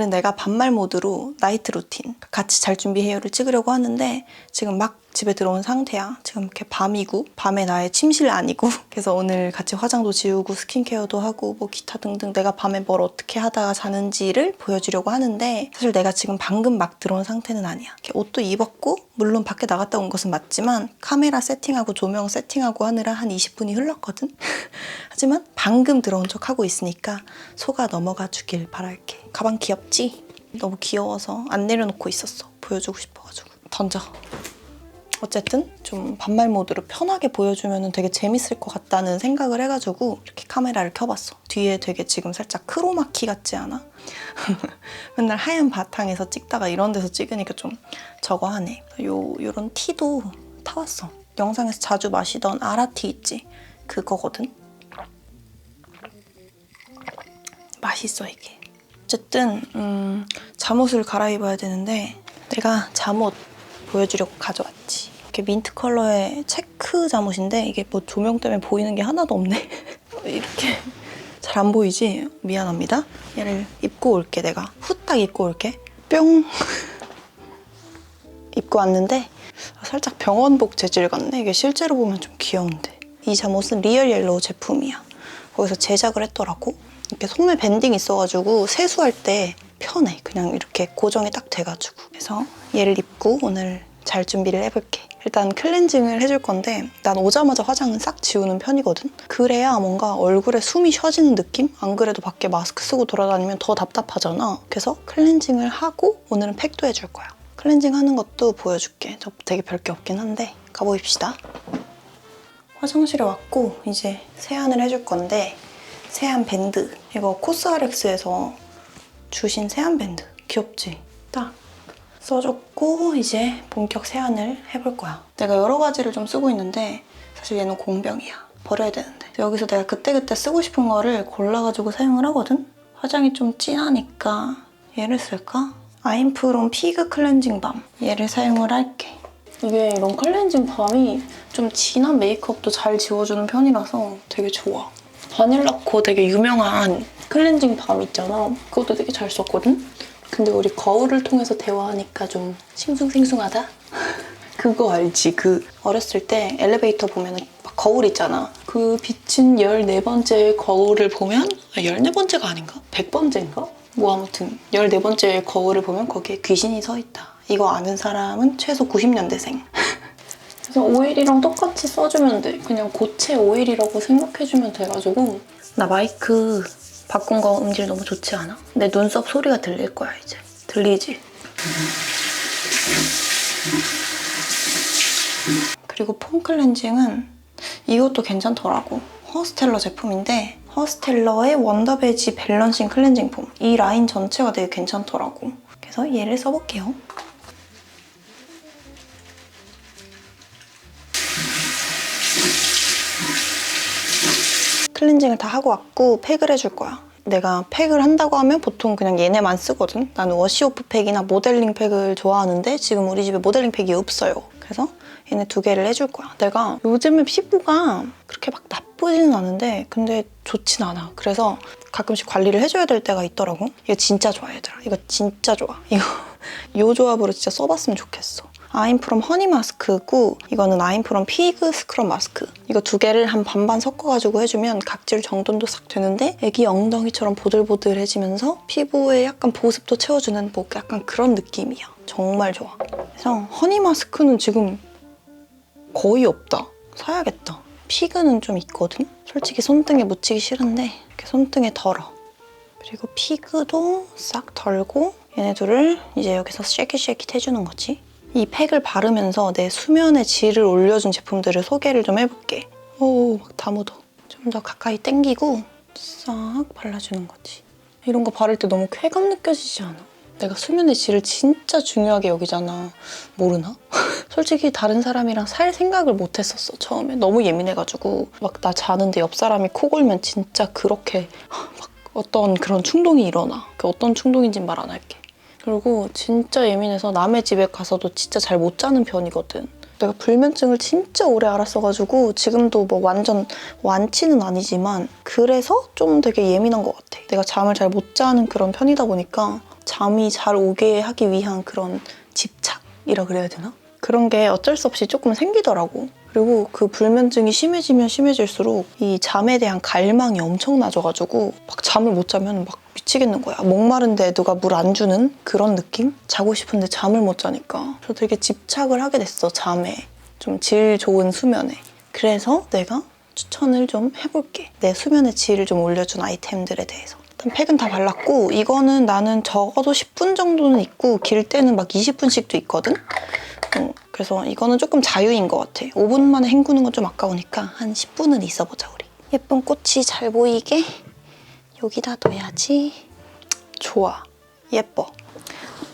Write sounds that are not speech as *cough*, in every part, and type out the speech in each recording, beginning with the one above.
오늘은 내가 반말 모드로 나이트 루틴 같이 잘 준비 헤어를 찍으려고 하는데 지금 막 집에 들어온 상태야. 지금 이렇게 밤이고 밤에 나의 침실 아니고 *laughs* 그래서 오늘 같이 화장도 지우고 스킨케어도 하고 뭐 기타 등등 내가 밤에 뭘 어떻게 하다가 자는지를 보여주려고 하는데 사실 내가 지금 방금 막 들어온 상태는 아니야. 이렇게 옷도 입었고 물론 밖에 나갔다 온 것은 맞지만 카메라 세팅하고 조명 세팅하고 하느라 한 20분이 흘렀거든. *laughs* 하지만 방금 들어온 척 하고 있으니까 속아 넘어가 주길 바랄게. 가방 귀엽지? 너무 귀여워서 안 내려놓고 있었어. 보여주고 싶어가지고 던져. 어쨌든 좀 반말 모드로 편하게 보여주면 되게 재밌을 것 같다는 생각을 해가지고 이렇게 카메라를 켜봤어. 뒤에 되게 지금 살짝 크로마키 같지 않아? *laughs* 맨날 하얀 바탕에서 찍다가 이런 데서 찍으니까 좀 저거 하네. 요, 요런 티도 타왔어. 영상에서 자주 마시던 아라티 있지? 그거거든? 맛있어 이게. 어쨌든 음, 잠옷을 갈아입어야 되는데 내가 잠옷 보여주려고 가져왔지. 이렇게 민트 컬러의 체크 잠옷인데 이게 뭐 조명 때문에 보이는 게 하나도 없네. *laughs* 이렇게 잘 안 보이지? 미안합니다. 얘를 입고 올게 내가. 후딱 입고 올게. 뿅. *laughs* 입고 왔는데 아, 살짝 병원복 재질 같네. 이게 실제로 보면 좀 귀여운데. 이 잠옷은 리얼 옐로우 제품이야. 거기서 제작을 했더라고. 이렇게 소매 밴딩 있어가지고 세수할 때 편해. 그냥 이렇게 고정이 딱 돼가지고. 그래서 얘를 입고 오늘 잘 준비를 해볼게. 일단 클렌징을 해줄 건데 난 오자마자 화장은 싹 지우는 편이거든. 그래야 뭔가 얼굴에 숨이 쉬어지는 느낌? 안 그래도 밖에 마스크 쓰고 돌아다니면 더 답답하잖아. 그래서 클렌징을 하고 오늘은 팩도 해줄 거야. 클렌징 하는 것도 보여줄게. 저 되게 별게 없긴 한데 가보입시다. 화장실에 왔고 이제 세안을 해줄 건데 세안 밴드 이거 코스RX에서 주신 세안 밴드. 귀엽지? 딱. 써줬고 이제 본격 세안을 해볼 거야. 내가 여러 가지를 좀 쓰고 있는데 사실 얘는 공병이야. 버려야 되는데. 여기서 내가 그때그때 쓰고 싶은 거를 골라가지고 사용을 하거든? 화장이 좀 진하니까. 얘를 쓸까? 아임프롬 피그 클렌징 밤. 얘를 사용을 할게. 이게 이런 클렌징 밤이 좀 진한 메이크업도 잘 지워주는 편이라서 되게 좋아. 바닐라코 되게 유명한 클렌징 밤 있잖아. 그것도 되게 잘 썼거든? 근데 우리 거울을 통해서 대화하니까 좀 싱숭생숭하다? *laughs* 그거 알지? 그 어렸을 때 엘리베이터 보면 막 거울 있잖아. 그 비친 14번째 거울을 보면 아, 14번째가 아닌가? 100번째인가? 뭐 아무튼 14번째 거울을 보면 거기에 귀신이 서 있다. 이거 아는 사람은 최소 90년대생. *laughs* 그래서 오일이랑 똑같이 써주면 돼. 그냥 고체 오일이라고 생각해주면 돼가지고 나 마이크 바꾼 거 음질 너무 좋지 않아? 내 눈썹 소리가 들릴 거야 이제. 들리지? 그리고 폼 클렌징은 이것도 괜찮더라고. 허스텔러 제품인데 허스텔러의 원더베지 밸런싱 클렌징 폼. 이 라인 전체가 되게 괜찮더라고. 그래서 얘를 써볼게요. 클렌징을 다 하고 왔고 팩을 해줄 거야. 내가 팩을 한다고 하면 보통 그냥 얘네만 쓰거든. 나는 워시오프 팩이나 모델링 팩을 좋아하는데 지금 우리 집에 모델링 팩이 없어요. 그래서 얘네 두 개를 해줄 거야. 내가 요즘에 피부가 그렇게 막 나쁘지는 않은데 근데 좋진 않아. 그래서 가끔씩 관리를 해줘야 될 때가 있더라고. 이거 진짜 좋아 얘들아. 이거 진짜 좋아. 이거 *laughs* 요 조합으로 진짜 써봤으면 좋겠어. 아임 프롬 허니 마스크고 이거는 아임 프롬 피그 스크럽 마스크 이거 두 개를 한 반반 섞어가지고 해주면 각질 정돈도 싹 되는데 애기 엉덩이처럼 보들보들해지면서 피부에 약간 보습도 채워주는 뭐 약간 그런 느낌이야. 정말 좋아. 그래서 허니 마스크는 지금 거의 없다. 사야겠다. 피그는 좀 있거든? 솔직히 손등에 묻히기 싫은데 이렇게 손등에 덜어. 그리고 피그도 싹 덜고 얘네 둘을 이제 여기서 쉐킷쉐킷 해주는 거지 이 팩을 바르면서 내 수면의 질을 올려준 제품들을 소개를 좀 해볼게. 오, 막 다 묻어. 좀 더 가까이 당기고 싹 발라주는 거지. 이런 거 바를 때 너무 쾌감 느껴지지 않아? 내가 수면의 질을 진짜 중요하게 여기잖아. 모르나? *laughs* 솔직히 다른 사람이랑 살 생각을 못 했었어, 처음에. 너무 예민해가지고. 막 나 자는데 옆 사람이 코 골면 진짜 그렇게 막 어떤 그런 충동이 일어나. 그 어떤 충동인진 말 안 할게. 그리고 진짜 예민해서 남의 집에 가서도 진짜 잘 못 자는 편이거든. 내가 불면증을 진짜 오래 앓았어가지고 지금도 뭐 완전 완치는 아니지만 그래서 좀 되게 예민한 것 같아. 내가 잠을 잘 못 자는 그런 편이다 보니까 잠이 잘 오게 하기 위한 그런 집착이라 그래야 되나? 그런 게 어쩔 수 없이 조금 생기더라고. 그리고 그 불면증이 심해지면 심해질수록 이 잠에 대한 갈망이 엄청 나져가지고 막 잠을 못 자면 막 미치겠는 거야. 목마른데 누가 물 안 주는 그런 느낌? 자고 싶은데 잠을 못 자니까. 그래서 되게 집착을 하게 됐어, 잠에. 좀 질 좋은 수면에. 그래서 내가 추천을 좀 해볼게. 내 수면의 질을 좀 올려준 아이템들에 대해서. 일단 팩은 다 발랐고 이거는 나는 적어도 10분 정도는 있고 길 때는 막 20분씩도 있거든. 어, 그래서 이거는 조금 자유인 것 같아. 5분 만에 헹구는 건 좀 아까우니까 한 10분은 있어보자 우리. 예쁜 꽃이 잘 보이게 여기다 둬야지. 좋아. 예뻐.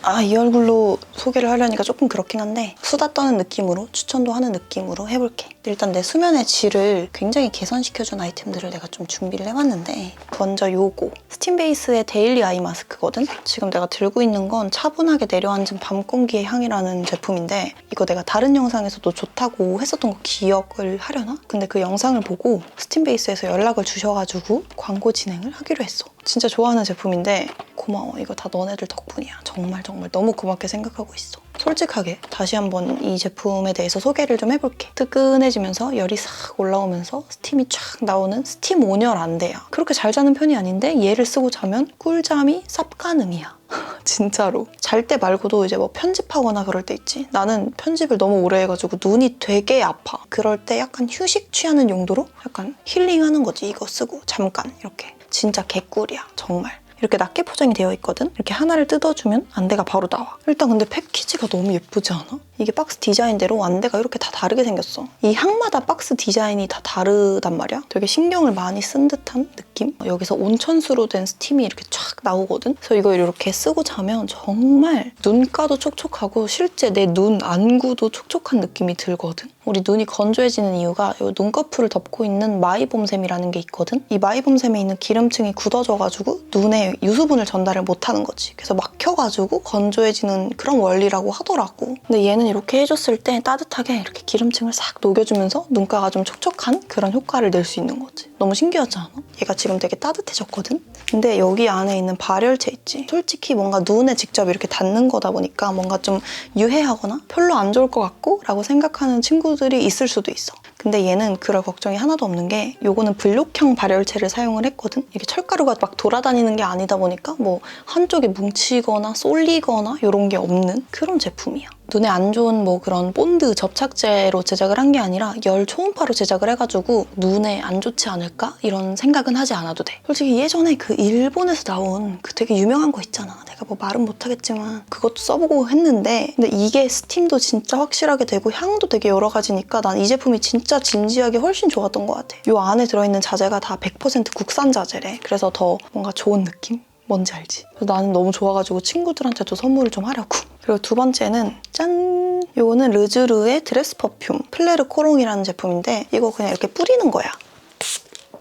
아, 이 얼굴로 소개를 하려니까 조금 그렇긴 한데 수다 떠는 느낌으로 추천도 하는 느낌으로 해볼게. 일단 내 수면의 질을 굉장히 개선시켜준 아이템들을 내가 좀 준비를 해봤는데 먼저 요거 스팀 베이스의 데일리 아이 마스크거든? 지금 내가 들고 있는 건 차분하게 내려앉은 밤 공기의 향이라는 제품인데 이거 내가 다른 영상에서도 좋다고 했었던 거 기억을 하려나? 근데 그 영상을 보고 스팀 베이스에서 연락을 주셔가지고 광고 진행을 하기로 했어. 진짜 좋아하는 제품인데 고마워. 이거 다 너네들 덕분이야. 정말 정말 너무 고맙게 생각하고 있어. 솔직하게 다시 한번 이 제품에 대해서 소개를 좀 해볼게. 뜨끈해지면서 열이 싹 올라오면서 스팀이 쫙 나오는 스팀 온열 안대야. 그렇게 잘 자는 편이 아닌데 얘를 쓰고 자면 꿀잠이 쌉 가능이야. *laughs* 진짜로. 잘 때 말고도 이제 뭐 편집하거나 그럴 때 있지. 나는 편집을 너무 오래 해가지고 눈이 되게 아파. 그럴 때 약간 휴식 취하는 용도로 약간 힐링하는 거지. 이거 쓰고 잠깐 이렇게. 진짜 개꿀이야. 정말. 이렇게 낮게 포장이 되어 있거든? 이렇게 하나를 뜯어주면 안대가 바로 나와. 일단 근데 패키지가 너무 예쁘지 않아? 이게 박스 디자인대로 안대가 이렇게 다 다르게 생겼어. 이 향마다 박스 디자인이 다 다르단 말이야. 되게 신경을 많이 쓴 듯한 느낌? 여기서 온천수로 된 스팀이 이렇게 쫙 나오거든? 그래서 이거 이렇게 쓰고 자면 정말 눈가도 촉촉하고 실제 내 눈 안구도 촉촉한 느낌이 들거든? 우리 눈이 건조해지는 이유가 이 눈꺼풀을 덮고 있는 마이봄샘이라는 게 있거든? 이 마이봄샘에 있는 기름층이 굳어져가지고 눈에 유수분을 전달을 못하는 거지. 그래서 막혀가지고 건조해지는 그런 원리라고 하더라고. 근데 얘는 이렇게 해줬을 때 따뜻하게 이렇게 기름층을 싹 녹여주면서 눈가가 좀 촉촉한 그런 효과를 낼 수 있는 거지. 너무 신기하지 않아? 얘가 지금 되게 따뜻해졌거든? 근데 여기 안에 있는 발열체 있지? 솔직히 뭔가 눈에 직접 이렇게 닿는 거다 보니까 뭔가 좀 유해하거나 별로 안 좋을 것 같고 라고 생각하는 친구들이 있을 수도 있어. 근데 얘는 그럴 걱정이 하나도 없는 게 요거는 블록형 발열체를 사용을 했거든? 이게 철가루가 막 돌아다니는 게 아니다 보니까 뭐 한쪽에 뭉치거나 쏠리거나 이런 게 없는 그런 제품이야. 눈에 안 좋은 뭐 그런 본드 접착제로 제작을 한 게 아니라 열 초음파로 제작을 해가지고 눈에 안 좋지 않을까 이런 생각은 하지 않아도 돼. 솔직히 예전에 그 일본에서 나온 그 되게 유명한 거 있잖아. 내가 뭐 말은 못하겠지만 그것도 써보고 했는데 근데 이게 스팀도 진짜 확실하게 되고 향도 되게 여러 가지니까 난 이 제품이 진짜 진지하게 훨씬 좋았던 것 같아. 요 안에 들어있는 자재가 다 100% 국산 자재래. 그래서 더 뭔가 좋은 느낌? 뭔지 알지? 그래서 나는 너무 좋아가지고 친구들한테도 선물을 좀 하려고. 그리고 두 번째는 짠! 요거는 르즈르의 드레스 퍼퓸 플레르 코롱이라는 제품인데 이거 그냥 이렇게 뿌리는 거야.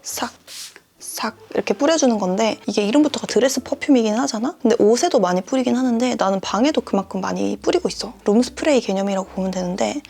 싹. 싹 이렇게 뿌려주는 건데 이게 이름부터가 드레스 퍼퓸이긴 하잖아? 근데 옷에도 많이 뿌리긴 하는데 나는 방에도 그만큼 많이 뿌리고 있어. 룸 스프레이 개념이라고 보면 되는데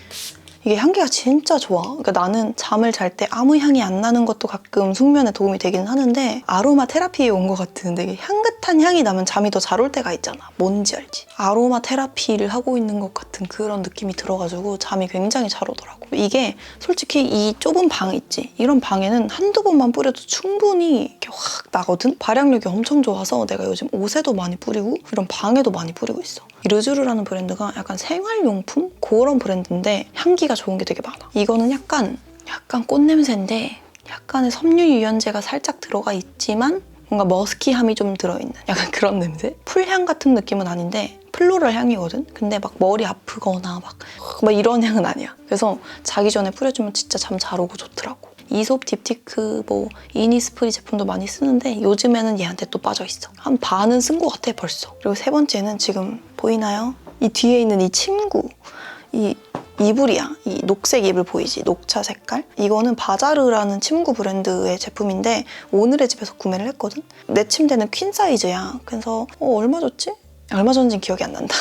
이게 향기가 진짜 좋아. 그러니까 나는 잠을 잘 때 아무 향이 안 나는 것도 가끔 숙면에 도움이 되긴 하는데 아로마 테라피에 온 것 같은 되게 향긋한 향이 나면 잠이 더 잘 올 때가 있잖아. 뭔지 알지? 아로마 테라피를 하고 있는 것 같은 그런 느낌이 들어가지고 잠이 굉장히 잘 오더라고. 이게 솔직히 이 좁은 방 있지? 이런 방에는 한두 번만 뿌려도 충분히 이렇게 확 나거든? 발향력이 엄청 좋아서 내가 요즘 옷에도 많이 뿌리고 이런 방에도 많이 뿌리고 있어. 이 르즈르라는 브랜드가 약간 생활용품? 그런 브랜드인데 향기가 좋은 게 되게 많아. 이거는 약간 약간 꽃냄새인데 약간의 섬유 유연제가 살짝 들어가 있지만 뭔가 머스키함이 좀 들어있는 약간 그런 냄새? 풀향 같은 느낌은 아닌데 플로럴 향이거든? 근데 막 머리 아프거나 막, 막 이런 향은 아니야. 그래서 자기 전에 뿌려주면 진짜 잠 잘 오고 좋더라고. 이솝 딥티크 뭐 이니스프리 제품도 많이 쓰는데 요즘에는 얘한테 또 빠져 있어. 한 반은 쓴 것 같아 벌써. 그리고 세 번째는 지금 보이나요? 이 뒤에 있는 이 침구. 이 이불이야. 이 녹색 이불 보이지? 녹차 색깔? 이거는 바자르라는 침구 브랜드의 제품인데 오늘의 집에서 구매를 했거든? 내 침대는 퀸 사이즈야. 그래서 어, 얼마 줬지? 얼마 줬는지 기억이 안 난다.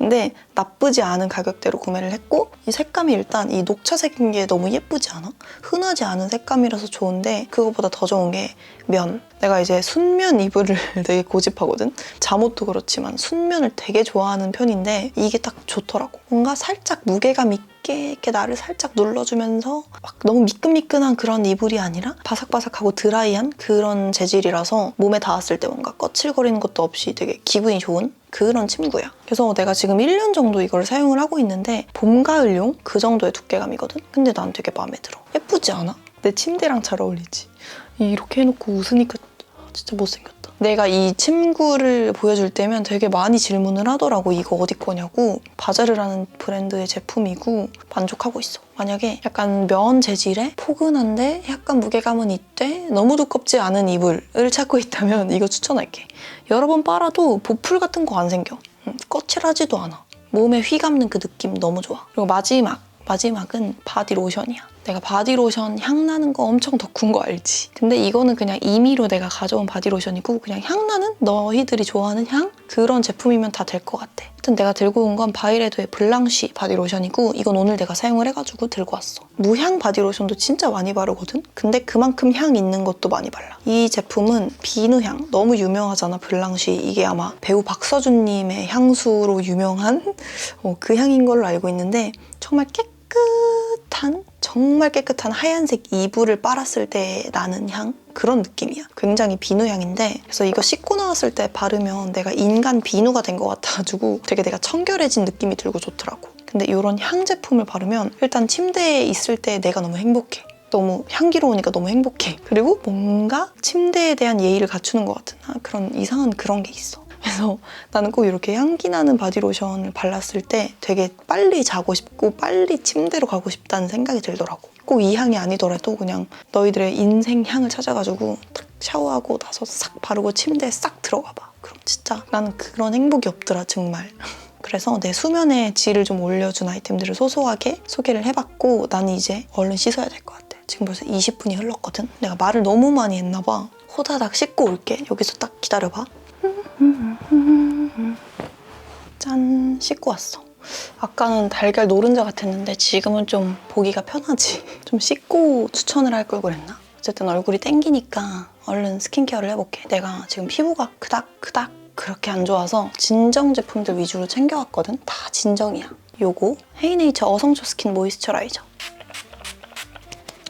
근데 나쁘지 않은 가격대로 구매를 했고 이 색감이 일단 이 녹차색인 게 너무 예쁘지 않아? 흔하지 않은 색감이라서 좋은데 그거보다 더 좋은 게 면. 내가 이제 순면 이불을 *laughs* 되게 고집하거든. 잠옷도 그렇지만 순면을 되게 좋아하는 편인데 이게 딱 좋더라고. 뭔가 살짝 무게감 있게 이렇게 나를 살짝 눌러주면서 막 너무 미끈미끈한 그런 이불이 아니라 바삭바삭하고 드라이한 그런 재질이라서 몸에 닿았을 때 뭔가 거칠거리는 것도 없이 되게 기분이 좋은 그런 침구야. 그래서 내가 지금 1년 정도 이걸 사용을 하고 있는데 봄, 가을용 그 정도의 두께감이거든? 근데 난 되게 마음에 들어. 예쁘지 않아? 내 침대랑 잘 어울리지? 이렇게 해놓고 웃으니까 진짜 못생겼다. 내가 이 침구를 보여줄 때면 되게 많이 질문을 하더라고. 이거 어디 거냐고. 바자르라는 브랜드의 제품이고 만족하고 있어. 만약에 약간 면 재질의 포근한데 약간 무게감은 있대 너무 두껍지 않은 이불을 찾고 있다면 이거 추천할게. 여러 번 빨아도 보풀 같은 거 안 생겨. 음, 거칠하지도 않아. 몸에 휘 감는 그 느낌 너무 좋아. 그리고 마지막. 마지막은 바디 로션이야. 내가 바디로션 향 나는 거 엄청 덕후인 거 알지? 근데 이거는 그냥 임의로 내가 가져온 바디로션이고 그냥 향 나는 너희들이 좋아하는 향? 그런 제품이면 다 될 것 같아. 하여튼 내가 들고 온 건 바이레도의 블랑쉬 바디로션이고 이건 오늘 내가 사용을 해가지고 들고 왔어. 무향 바디로션도 진짜 많이 바르거든? 근데 그만큼 향 있는 것도 많이 발라. 이 제품은 비누향 너무 유명하잖아 블랑쉬. 이게 아마 배우 박서준님의 향수로 유명한 어, 그 향인 걸로 알고 있는데 정말 깨끗 한 정말 깨끗한 하얀색 이불을 빨았을 때 나는 향 그런 느낌이야. 굉장히 비누 향인데 그래서 이거 씻고 나왔을 때 바르면 내가 인간 비누가 된 것 같아가지고 되게 내가 청결해진 느낌이 들고 좋더라고. 근데 이런 향 제품을 바르면 일단 침대에 있을 때 내가 너무 행복해. 너무 향기로우니까 너무 행복해. 그리고 뭔가 침대에 대한 예의를 갖추는 것 같은 아, 그런 이상한 그런 게 있어. 그래서 나는 꼭 이렇게 향기 나는 바디로션을 발랐을 때 되게 빨리 자고 싶고 빨리 침대로 가고 싶다는 생각이 들더라고. 꼭 이 향이 아니더라도 그냥 너희들의 인생 향을 찾아가지고 딱 샤워하고 나서 싹 바르고 침대에 싹 들어가 봐. 그럼 진짜 나는 그런 행복이 없더라 정말. *laughs* 그래서 내 수면의 질을 좀 올려준 아이템들을 소소하게 소개를 해봤고 나는 이제 얼른 씻어야 될 것 같아. 지금 벌써 20분이 흘렀거든. 내가 말을 너무 많이 했나 봐. 호다닥 씻고 올게. 여기서 딱 기다려봐. 짠 씻고 왔어. 아까는 달걀 노른자 같았는데 지금은 좀 보기가 편하지. *laughs* 좀 씻고 추천을 할 걸 그랬나? 어쨌든 얼굴이 땡기니까 얼른 스킨케어를 해볼게. 내가 지금 피부가 그닥그닥 그렇게 안 좋아서 진정 제품들 위주로 챙겨왔거든. 다 진정이야. 요거 헤이네이처 어성초 스킨 모이스처라이저.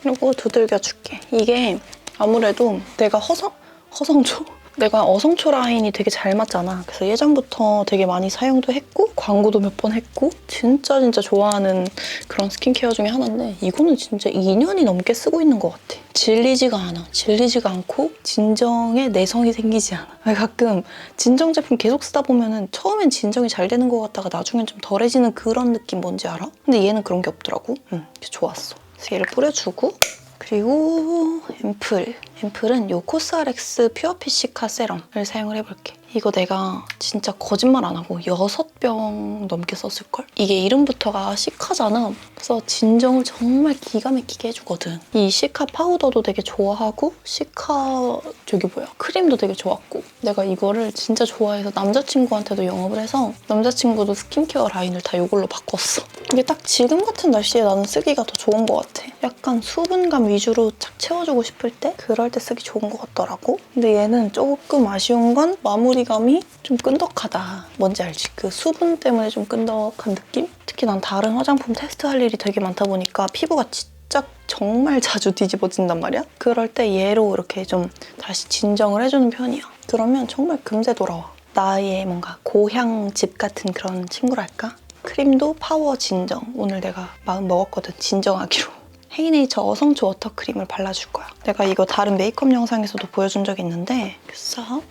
그리고 두들겨 줄게. 이게 아무래도 내가 허성 허성초 내가 어성초 라인이 되게 잘 맞잖아. 그래서 예전부터 되게 많이 사용도 했고 광고도 몇 번 했고 진짜 진짜 좋아하는 그런 스킨케어 중에 하나인데 이거는 진짜 2년이 넘게 쓰고 있는 것 같아. 질리지가 않아. 질리지가 않고 진정에 내성이 생기지 않아. 가끔 진정 제품 계속 쓰다 보면 은 처음엔 진정이 잘 되는 것 같다가 나중엔 좀 덜해지는 그런 느낌 뭔지 알아? 근데 얘는 그런 게 없더라고. 응, 좋았어. 그래서 얘를 뿌려주고 그리고 앰플. 앰플은 요 코스알엑스 퓨어피시카 세럼을 사용을 해볼게. 이거 내가 진짜 거짓말 안 하고 6병 넘게 썼을걸? 이게 이름부터가 시카잖아. 그래서 진정을 정말 기가 막히게 해주거든. 이 시카 파우더도 되게 좋아하고 시카 저기 뭐야 크림도 되게 좋았고 내가 이거를 진짜 좋아해서 남자친구한테도 영업을 해서 남자친구도 스킨케어 라인을 다 이걸로 바꿨어. 이게 딱 지금 같은 날씨에 나는 쓰기가 더 좋은 것 같아. 약간 수분감 위주로 착 채워주고 싶을 때 그럴 때 쓰기 좋은 것 같더라고. 근데 얘는 조금 아쉬운 건 마무리 감이 좀 끈덕하다. 뭔지 알지? 그 수분 때문에 좀 끈덕한 느낌? 특히 난 다른 화장품 테스트할 일이 되게 많다 보니까 피부가 진짜 정말 자주 뒤집어진단 말이야. 그럴 때 얘로 이렇게 좀 다시 진정을 해주는 편이야. 그러면 정말 금세 돌아와. 나의 뭔가 고향 집 같은 그런 친구랄까? 크림도 파워 진정. 오늘 내가 마음 먹었거든. 진정하기로. *laughs* 헤이네이처 어성초 워터 크림을 발라줄 거야. 내가 이거 다른 메이크업 영상에서도 보여준 적이 있는데 싹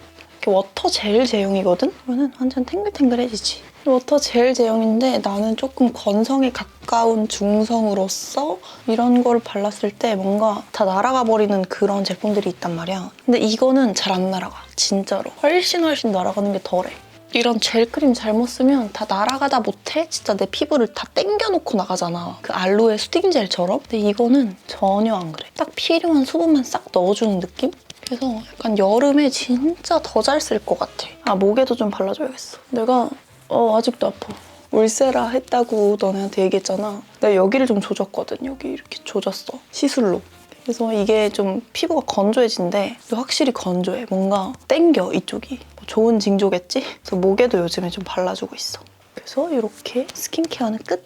워터 젤 제형이거든? 그러면 완전 탱글탱글해지지. 워터 젤 제형인데 나는 조금 건성에 가까운 중성으로서 이런 거를 발랐을 때 뭔가 다 날아가 버리는 그런 제품들이 있단 말이야. 근데 이거는 잘 안 날아가. 진짜로. 훨씬 훨씬 날아가는 게 덜해. 이런 젤 크림 잘못 쓰면 다 날아가다 못해 진짜 내 피부를 다 땡겨놓고 나가잖아 그 알로에 수딩 젤처럼 근데 이거는 전혀 안 그래 딱 필요한 수분만 싹 넣어주는 느낌? 그래서 약간 여름에 진짜 더 잘 쓸 것 같아 아 목에도 좀 발라줘야겠어 내가 어 아직도 아파 울세라 했다고 너네한테 얘기했잖아. 내가 여기를 좀 조졌거든. 여기 이렇게 조졌어. 시술로. 그래서 이게 좀 피부가 건조해진대. 근데 확실히 건조해. 뭔가 땡겨 이쪽이. 뭐 좋은 징조겠지? 그래서 목에도 요즘에 좀 발라주고 있어. 그래서 이렇게 스킨케어는 끝.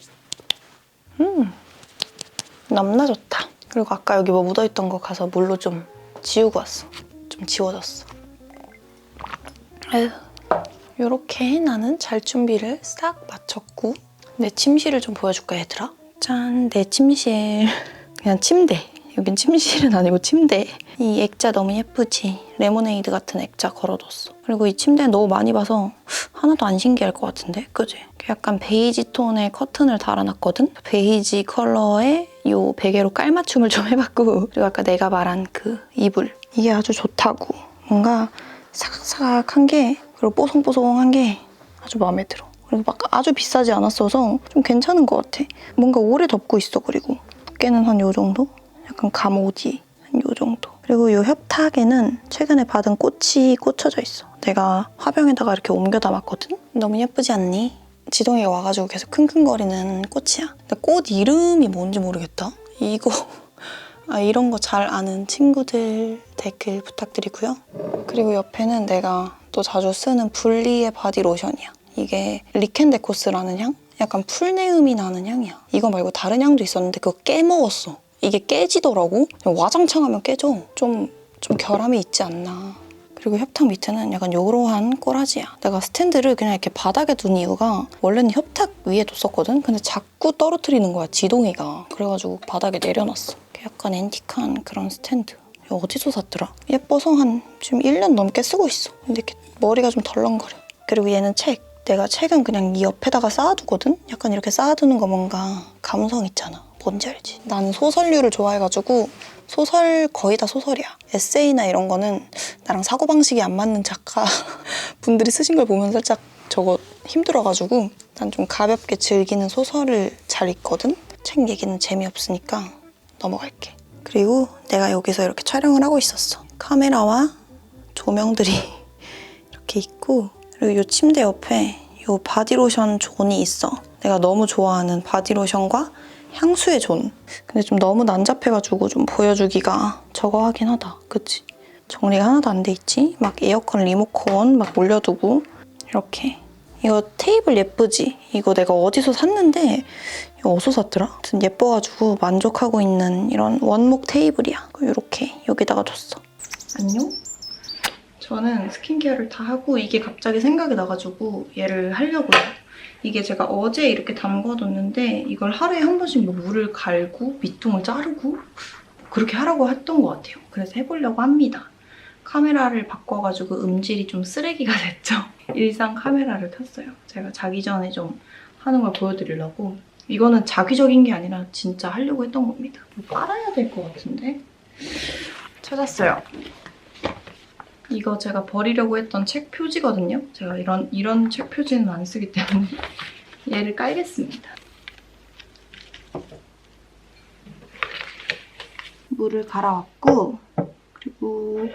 음, 넘나졌다. 그리고 아까 여기 뭐 묻어있던 거 가서 물로 좀 지우고 왔어. 좀 지워졌어. 에휴. 이렇게 나는 잘 준비를 싹 마쳤고 내 침실을 좀 보여줄까 얘들아? 짠, 내 침실. *laughs* 그냥 침대. 여긴 침실은 아니고 침대. 이 액자 너무 예쁘지? 레모네이드 같은 액자 걸어뒀어. 그리고 이 침대 너무 많이 봐서 하나도 안 신기할 것 같은데? 그지? 약간 베이지 톤의 커튼을 달아놨거든? 베이지 컬러의 요 베개로 깔맞춤을 좀 해봤고 그리고 아까 내가 말한 그 이불 이게 아주 좋다고 뭔가 사각사각한 게 그리고 뽀송뽀송한 게 아주 마음에 들어 그리고 막 아주 비싸지 않았어서 좀 괜찮은 것 같아 뭔가 오래 덮고 있어 그리고 두께는 한 요 정도? 약간 감오디 한 요 정도 그리고 요 협탁에는 최근에 받은 꽃이 꽂혀져 있어 내가 화병에다가 이렇게 옮겨 담았거든? 너무 예쁘지 않니? 지동이가 와가지고 계속 킁킁거리는 꽃이야. 근데 꽃 이름이 뭔지 모르겠다. 이거 *laughs* 아, 이런 거 잘 아는 친구들 댓글 부탁드리고요. 그리고 옆에는 내가 또 자주 쓰는 분리의 바디 로션이야. 이게 리켄데코스라는 향? 약간 풀내음이 나는 향이야. 이거 말고 다른 향도 있었는데 그거 깨먹었어. 이게 깨지더라고. 와장창 하면 깨져. 좀, 좀 결함이 있지 않나. 그리고 협탁 밑에는 약간 요러한 꼬라지야. 내가 스탠드를 그냥 이렇게 바닥에 둔 이유가 원래는 협탁 위에 뒀었거든? 근데 자꾸 떨어뜨리는 거야, 지동이가. 그래가지고 바닥에 내려놨어. 약간 앤틱한 그런 스탠드. 어디서 샀더라? 예뻐서 한 지금 1년 넘게 쓰고 있어. 근데 이렇게 머리가 좀 덜렁거려. 그리고 얘는 책. 내가 책은 그냥 이 옆에다가 쌓아두거든? 약간 이렇게 쌓아두는 거 뭔가 감성 있잖아. 뭔지 알지? 나는 소설류를 좋아해가지고 소설 거의 다 소설이야. 에세이나 이런 거는 나랑 사고방식이 안 맞는 작가 *laughs* 분들이 쓰신 걸 보면 살짝 저거 힘들어가지고 난 좀 가볍게 즐기는 소설을 잘 읽거든? 책 얘기는 재미없으니까 넘어갈게. 그리고 내가 여기서 이렇게 촬영을 하고 있었어. 카메라와 조명들이 *laughs* 이렇게 있고 그리고 이 침대 옆에 이 바디로션 존이 있어. 내가 너무 좋아하는 바디로션과 향수의 존. 근데 좀 너무 난잡해가지고 좀 보여주기가 저거 하긴 하다. 그치? 정리가 하나도 안 돼 있지? 막 에어컨 리모컨 막 몰려두고 이렇게. 이거 테이블 예쁘지? 이거 내가 어디서 샀는데 이거 어디서 샀더라? 아무튼 예뻐가지고 만족하고 있는 이런 원목 테이블이야. 이렇게 여기다가 뒀어. 안녕? 저는 스킨케어를 다 하고 이게 갑자기 생각이 나가지고 얘를 하려고요. 이게 제가 어제 이렇게 담궈뒀는데 이걸 하루에 한 번씩 뭐 물을 갈고 밑둥을 자르고 그렇게 하라고 했던 것 같아요. 그래서 해보려고 합니다. 카메라를 바꿔가지고 음질이 좀 쓰레기가 됐죠. *laughs* 일상 카메라를 켰어요. 제가 자기 전에 좀 하는 걸 보여드리려고. 이거는 자기적인 게 아니라 진짜 하려고 했던 겁니다. 뭐 빨아야 될 것 같은데? 찾았어요. 이거 제가 버리려고 했던 책 표지거든요. 제가 이런 이런 책 표지는 안 쓰기 때문에 *laughs* 얘를 깔겠습니다. 물을 갈아왔고 그리고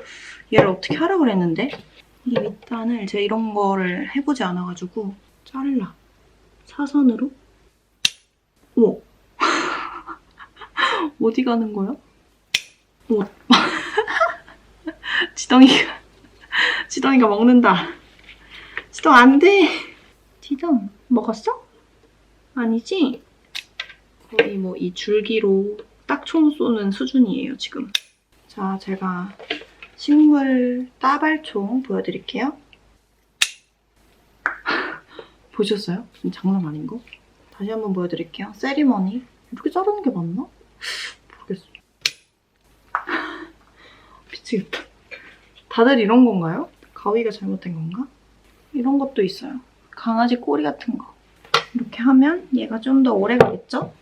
얘를 어떻게 하라 그랬는데 이 밑단을 제가 이런 거를 해보지 않아가지고 잘라 사선으로 오 *laughs* 어디 가는 거야? 오 *laughs* 지덩이가 지덩이가 먹는다. 지덩 안 돼. 지덩 먹었어? 아니지? 거의 뭐 이 줄기로 딱 총 쏘는 수준이에요 지금. 자 제가 식물 따발총 보여드릴게요. *laughs* 보셨어요? 지금 장난 아닌 거? 다시 한번 보여드릴게요. 세리머니. 이렇게 자르는 게 맞나? 모르겠어. *laughs* 미치겠다. 다들 이런 건가요? 가위가 잘못된 건가? 이런 것도 있어요. 강아지 꼬리 같은 거. 이렇게 하면 얘가 좀 더 오래 가겠죠?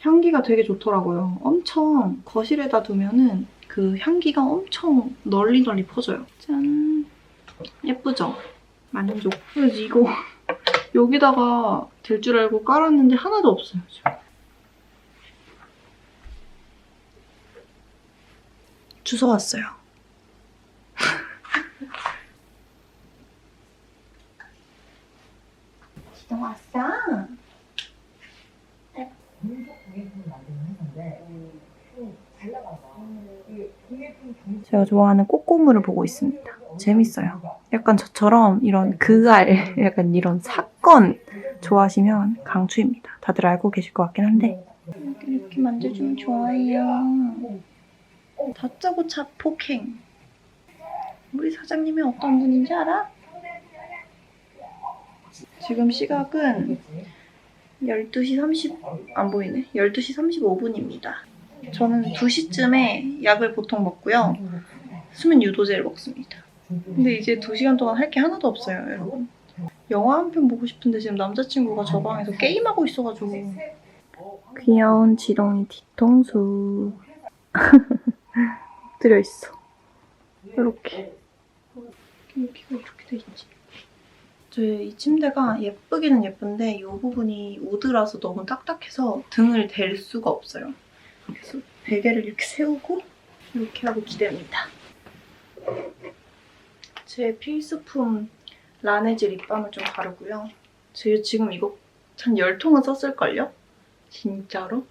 향기가 되게 좋더라고요. 엄청 거실에다 두면은 그 향기가 엄청 널리 널리 퍼져요. 짠. 예쁘죠? 만족. 그래서 이거 *laughs* 여기다가 될 줄 알고 깔았는데 하나도 없어요. 지금. 주워 왔어요. 지동 왔어? 제가 좋아하는 꼬꼬무를 보고 있습니다. 재밌어요. 약간 저처럼 이런 그알, 약간 이런 사건 좋아하시면 강추입니다. 다들 알고 계실 것 같긴 한데. 이렇게, 이렇게 만져주면 좋아해요. 다짜고짜 폭행. 우리 사장님이 어떤 분인지 알아? 지금 시각은 12시 30, 안 보이네. 12시 35분입니다. 저는 2시쯤에 약을 보통 먹고요. 수면 유도제를 먹습니다. 근데 이제 2시간 동안 할 게 하나도 없어요, 여러분. 영화 한 편 보고 싶은데 지금 남자친구가 저 방에서 게임하고 있어가지고. 귀여운 지렁이 뒤통수. *laughs* 엎드려 있어. 이렇게. 여기가 이렇게 돼 있지. 저희 이 침대가 예쁘기는 예쁜데 이 부분이 우드라서 너무 딱딱해서 등을 댈 수가 없어요. 그래서 베개를 이렇게 세우고 이렇게 하고 기댑니다. 제 필수품 라네즈 립밤을 좀 바르고요. 제 지금 이거 한 10통은 썼을걸요? 진짜로?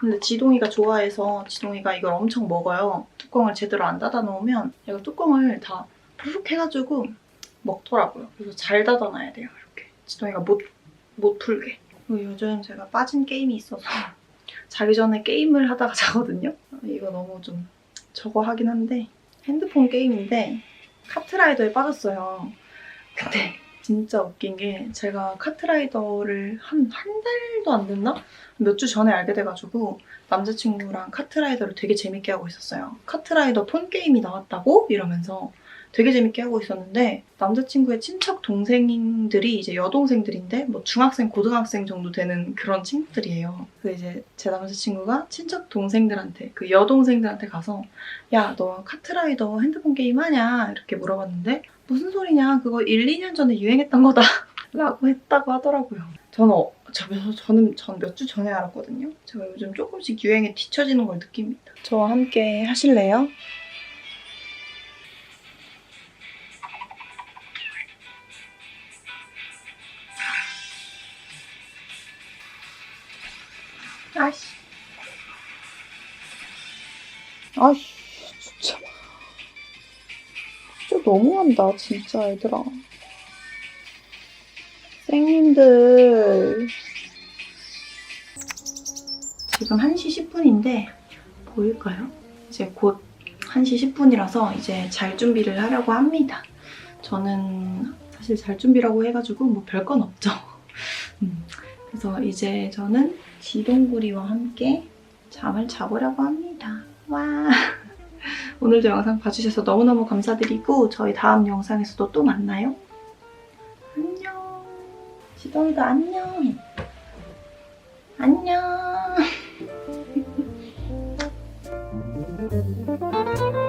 근데 지동이가 좋아해서 지동이가 이걸 엄청 먹어요. 뚜껑을 제대로 안 닫아 놓으면 얘가 뚜껑을 다 푸룩 해가지고 먹더라고요. 그래서 잘 닫아놔야 돼요. 이렇게 지동이가 못, 못 풀게. 요즘 제가 빠진 게임이 있어서 자기 전에 게임을 하다가 *laughs* 자거든요. 이거 너무 좀 저거 하긴 한데 핸드폰 게임인데 카트라이더에 빠졌어요. 근데 진짜 웃긴 게 제가 카트라이더를 한 한 달도 안 됐나? 몇 주 전에 알게 돼가지고 남자친구랑 카트라이더를 되게 재밌게 하고 있었어요. 카트라이더 폰 게임이 나왔다고? 이러면서 되게 재밌게 하고 있었는데 남자친구의 친척 동생들이 이제 여동생들인데 뭐 중학생, 고등학생 정도 되는 그런 친구들이에요. 그래서 이제 제 남자친구가 친척 동생들한테 그 여동생들한테 가서 야 너 카트라이더 핸드폰 게임 하냐 이렇게 물어봤는데 무슨 소리냐 그거 1, 2년 전에 유행했던 거다 *laughs* 라고 했다고 하더라고요. 저는 어, 저, 저는 전 몇 주 전에 알았거든요. 제가 요즘 조금씩 유행에 뒤처지는 걸 느낍니다. 저와 함께 하실래요? 아씨, 진짜. 진짜 너무한다, 진짜, 얘들아. 쌩님들. 지금 1시 10분인데, 보일까요? 이제 곧 1시 10분이라서 이제 잘 준비를 하려고 합니다. 저는 사실 잘 준비라고 해가지고 뭐 별건 없죠. *laughs* 음, 그래서 이제 저는 지동구리와 함께 잠을 자보려고 합니다. 와. *laughs* 오늘도 영상 봐주셔서 너무너무 감사드리고 저희 다음 영상에서도 또 만나요. 안녕. 지동이도 안녕. 안녕. *laughs*